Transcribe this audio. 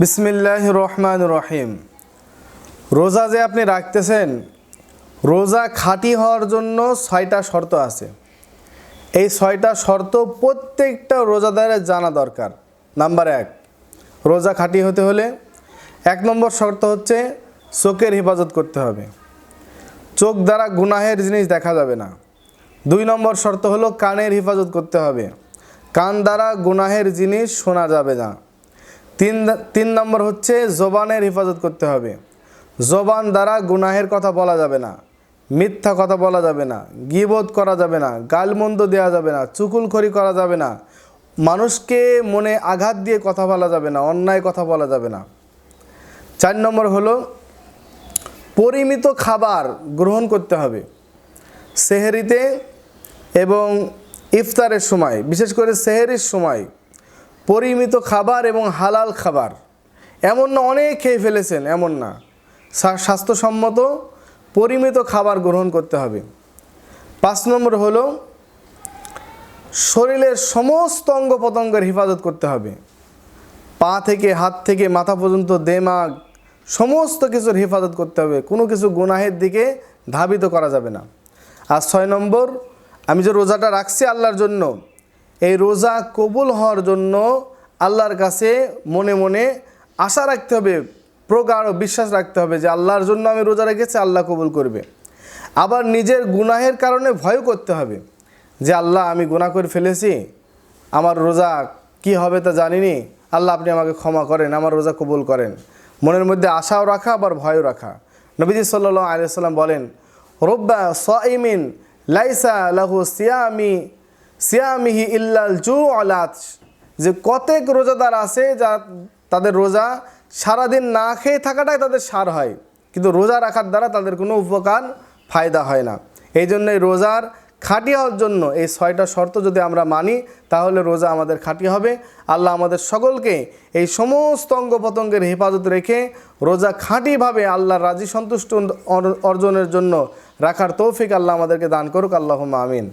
বিসমিল্লাহ রহমান রহিম। রোজা যে আপনি রাখতেছেন, রোজা খাঁটি হওয়ার জন্য ছয়টা শর্ত আছে। এই ছয়টা শর্ত প্রত্যেকটা রোজাদারের জানা দরকার। নাম্বার এক, রোজা খাঁটি হতে হলে এক নম্বর শর্ত হচ্ছে চোখের হেফাজত করতে হবে। চোখ দ্বারা গুনাহের জিনিস দেখা যাবে না। দুই নম্বর শর্ত হলো কানের হেফাজত করতে হবে। কান দ্বারা গুনাহের জিনিস শোনা যাবে না। তিন তিন নম্বর হচ্ছে জবানের হেফাজত করতে হবে। জবান দ্বারা গুনাহের কথা বলা যাবে না, মিথ্যা কথা বলা যাবে না গিবোধ করা যাবে না, গালমন্দ দেওয়া যাবে না, চুকুলখড়ি করা যাবে না, মানুষকে মনে আঘাত দিয়ে কথা বলা যাবে না, অন্যায় কথা বলা যাবে না। চার নম্বর হলো, পরিমিত খাবার গ্রহণ করতে হবে। সেহেরিতে এবং ইফতারের সময়, বিশেষ করে সেহেরির সময় পরিমিত খাবার এবং হালাল খাবার। এমন না, অনেক খেয়ে ফেলেছেন, এমন না। স্বাস্থ্যসম্মত, পরিমিত খাবার গ্রহণ করতে হবে। পাঁচ নম্বর হলো, শরীরের সমস্ত অঙ্গ প্রত্যঙ্গের হেফাজত করতে হবে। পা থেকে, হাত থেকে, মাথা পর্যন্ত, দেমাগ, সমস্ত কিছুর হেফাজত করতে হবে। কোনো কিছু গুনাহের দিকে ধাবিত করা যাবে না। আর ছয় নম্বর, আমি যে রোজাটা রাখছি আল্লাহর জন্য এই রোজা কবুল হওয়ার জন্য আল্লাহর কাছে মনে মনে আশা রাখতে হবে, প্রগাঢ় বিশ্বাস রাখতে হবে যে আল্লাহর জন্য আমি রোজা রেখেছি, আল্লাহ কবুল করবে। আবার নিজের গুনাহের কারণে ভয় করতে হবে যে আল্লাহ আমি গুনাহ করে ফেলেছি, আমার রোজা কি হবে তা জানিনি, আল্লাহ আপনি আমাকে ক্ষমা করেন, আমার রোজা কবুল করেন। মনের মধ্যে আশাও রাখা, আবার ভয়ও রাখা। নবীজি সাল্লাহ আলিয়াল্লাম বলেন, রব্বা সাইমিন লাইসা লাহু সিয়ামি সিয়ামিহি ইল্লাল জু আলাত যে কতেক রোজাদার আছে যা তাদের রোজা সারাদিন না খেয়ে থাকাটাই তাদের সার হয়, কিন্তু রোজা রাখার দ্বারা তাদের কোনো উপকার, ফায়দা হয় না। এই জন্য এই রোজার খাঁটি হওয়ার জন্য এই ছয়টা শর্ত যদি আমরা মানি, তাহলে রোজা আমাদের খাঁটি হবে। আল্লাহ আমাদের সকলকে এই সমস্ত অঙ্গ প্রত্যঙ্গের হেফাজত রেখে রোজা খাঁটিভাবে আল্লাহর রাজি সন্তুষ্ট অর্জনের জন্য রাখার তৌফিক আল্লাহ আমাদেরকে দান করুক। আল্লাহ আমিন।